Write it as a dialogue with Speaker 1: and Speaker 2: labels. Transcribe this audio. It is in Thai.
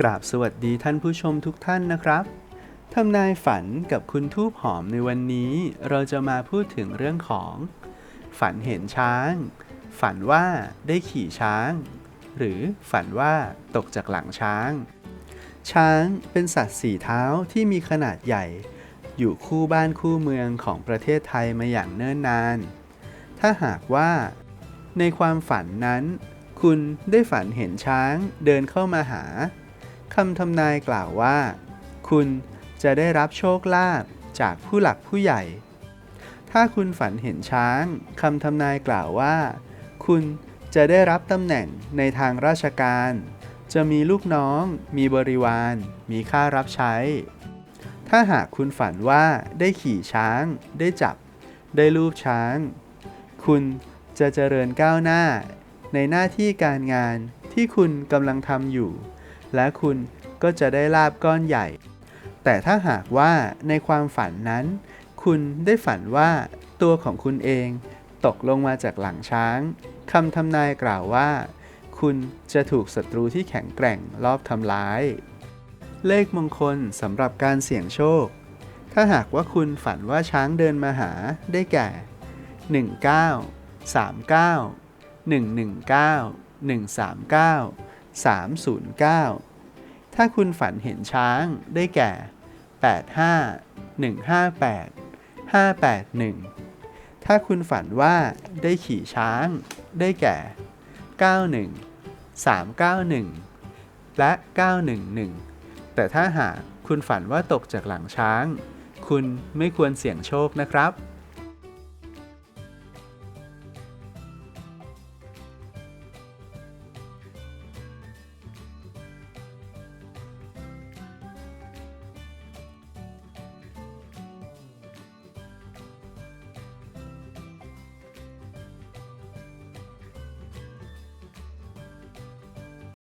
Speaker 1: กราบสวัสดีท่านผู้ชมทุกท่านนะครับทำนายฝันกับคุณทูบหอมในวันนี้ เราจะมาพูดถึงเรื่องของ ฝันเห็นช้าง ฝันว่าได้ขี่ช้าง หรือฝันว่าตกจากหลังช้าง ช้างเป็นสัตว์สี่เท้าที่มีขนาดใหญ่ อยู่คู่บ้านคู่เมืองของประเทศไทยมาอย่างเนิ่นนาน ถ้าหากว่า ในความฝันนั้น คุณได้ฝันเห็นช้างเดินเข้ามาหา คำทำนายกล่าวว่า คุณจะได้รับโชคลาภจากผู้หลักผู้ใหญ่ ถ้าคุณฝันเห็นช้างคำทำนายกล่าวว่า คุณจะได้รับตำแหน่งในทางราชการ จะมีลูกน้อง มีบริวาร มีค่ารับใช้ ถ้าหากคุณฝันว่าได้ขี่ช้าง ได้จับ ได้ลูบช้าง คุณจะเจริญก้าวหน้า ในหน้าที่การงานที่คุณกำลังทำอยู่ และคุณก็จะได้ลาบก้อนใหญ่ แต่ถ้าหากว่าในความฝันนั้น คุณได้ฝันว่าตัวของคุณเองตกลงมาจากหลังช้างคำทำนายกล่าวว่า คุณจะถูกศัตรูที่แข็งแกร่งลอบทำร้าย เลขมงคลสำหรับการเสี่ยงโชค ถ้าหากว่าคุณฝันว่าช้างเดินมาหาได้แก่ 19 39 119 139 309 ถ้าคุณฝันเห็นช้างได้แก่ 85 158 581 ถ้าคุณฝันว่าได้ขี่ช้างได้แก่ 91 391 และ 911 แต่ถ้าหากคุณฝันว่าตกจากหลังช้าง คุณไม่ควรเสี่ยงโชคนะครับ